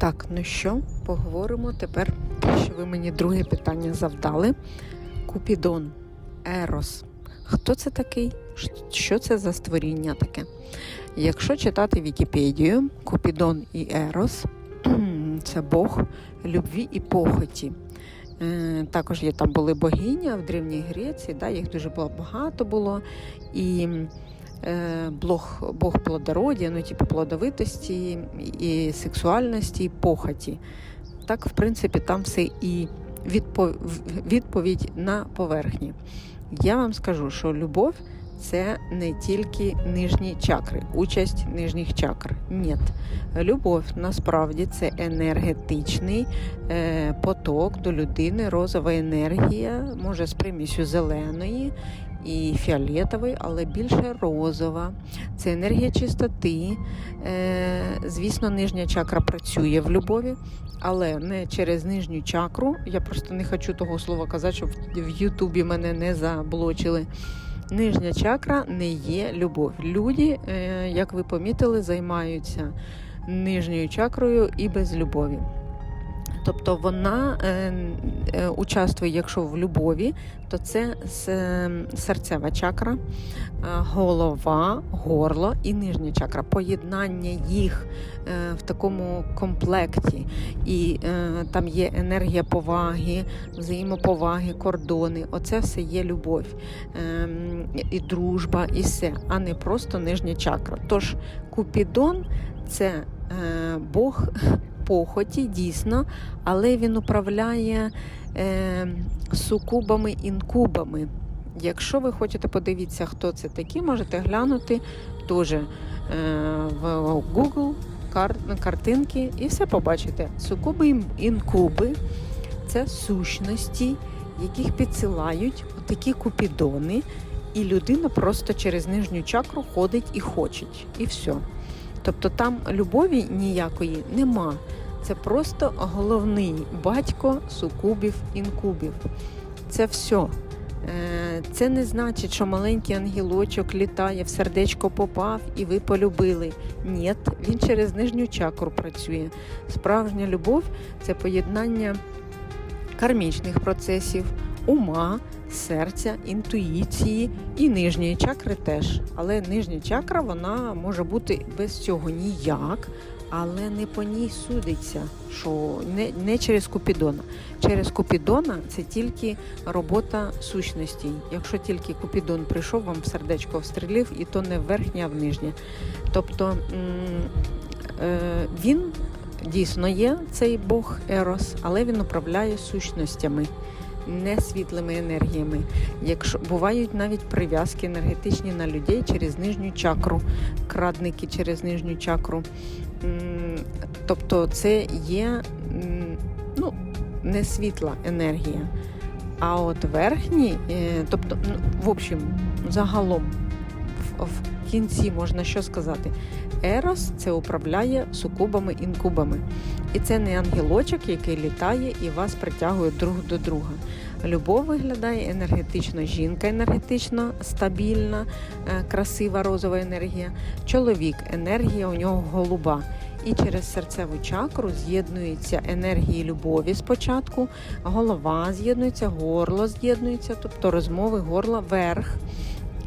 Так, ну що, поговоримо тепер, що ви мені друге питання завдали. Купідон, Ерос. Хто це такий? Що це за створіння таке? Якщо читати Вікіпедію, Купідон і Ерос це Бог любві і похоті. Е, Також є там були богиня в Древній Греції, да, їх дуже багато було. І Бог, Бог плодородя, ну, типу плодовитості, і сексуальності, і похоті. Так, в принципі, там все і відповідь на поверхні. Я вам скажу, що любов це не тільки нижні чакри, участь нижніх чакр. Ні. Любов насправді це енергетичний е, поток до людини, розова енергія, може з примісю зеленої і фіолетової, але більше розова. Це енергія чистоти. Е, звісно, нижня чакра працює в любові, але не через нижню чакру. Я просто не хочу того слова казати, щоб в Ютубі мене не заблочили. Нижня чакра не є любов. Люди, е, як ви помітили, займаються нижньою чакрою і без любові. Тобто вона е, е, участвує, якщо в любові, то це с- серцева чакра, е, голова, горло і нижня чакра. Поєднання їх е, в такому комплекті. І е, там є енергія поваги, взаємоповаги, кордони. Оце все є любов, е, і дружба, і все, а не просто нижня чакра. Тож Купідон це е, Бог похоті, дійсно, але він управляє е, сукубами інкубами. Якщо ви хочете подивитися, хто це такі, можете глянути теж е, в Google кар, картинки і все побачите. Сукуби інкуби це сущності, яких підсилають такі купідони, і людина просто через нижню чакру ходить і хоче, і все. Тобто там любові ніякої нема. Це просто головний батько сукубів інкубів. Це все. Це не значить, що маленький ангелочок літає, в сердечко попав і ви полюбили. Ні, він через нижню чакру працює. Справжня любов це поєднання кармічних процесів, ума, серця, інтуїції і нижньої чакри теж. Але нижня чакра вона може бути без цього ніяк, але не по ній судиться, що не, не через Купідона. Через Купідона це тільки робота сущностей. Якщо тільки Купідон прийшов, вам в сердечко встрілив, і то не в верхнє, а в нижнє. Тобто е, він дійсно є цей Бог Ерос, але він управляє сущностями. Не світлими енергіями. Якщо бувають навіть прив'язки енергетичні на людей через нижню чакру, крадники через нижню чакру. Тобто це є ну, не світла енергія. А от верхні, е, тобто, ну, в общем, загалом, в, в кінці можна що сказати, Ерос це управляє сукубами-інкубами. І це не ангелочок, який літає і вас притягує друг до друга. Любов виглядає енергетично, жінка енергетично стабільна, е, красива розова енергія. Чоловік енергія у нього голуба. І через серцеву чакру з'єднуються енергії любові спочатку, голова з'єднується, горло з'єднується, тобто розмови горла верх.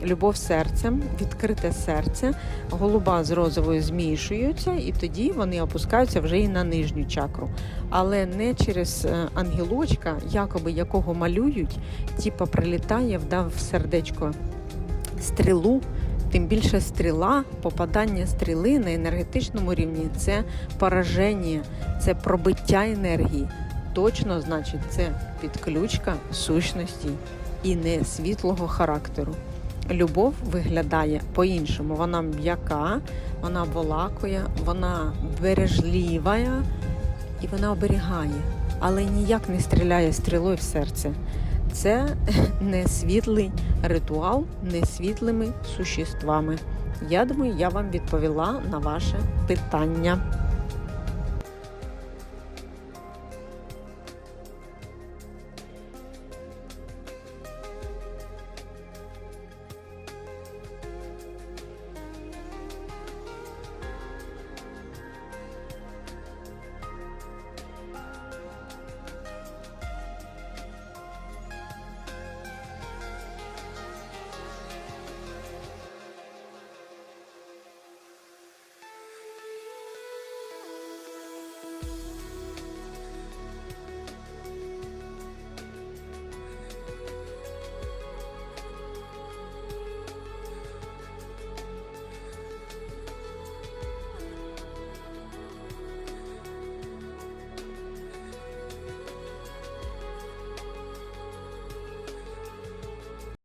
Любов серцем, відкрите серце, голуба з розовою змішуються, і тоді вони опускаються вже і на нижню чакру. Але не через е, ангелочка, якоби якого малюють, типа прилітає, вдав в сердечко стрілу. Тим більше стріла, попадання стріли на енергетичному рівні це пораження, це пробиття енергії. Точно, значить, це підключка сущності і не світлого характеру. Любов виглядає по-іншому. Вона м'яка, вона волакує, вона бережлива і вона оберігає, але ніяк не стріляє стрілою в серце. Це не світлий ритуал, не світлими существами. Я думаю, я вам відповіла на ваше питання.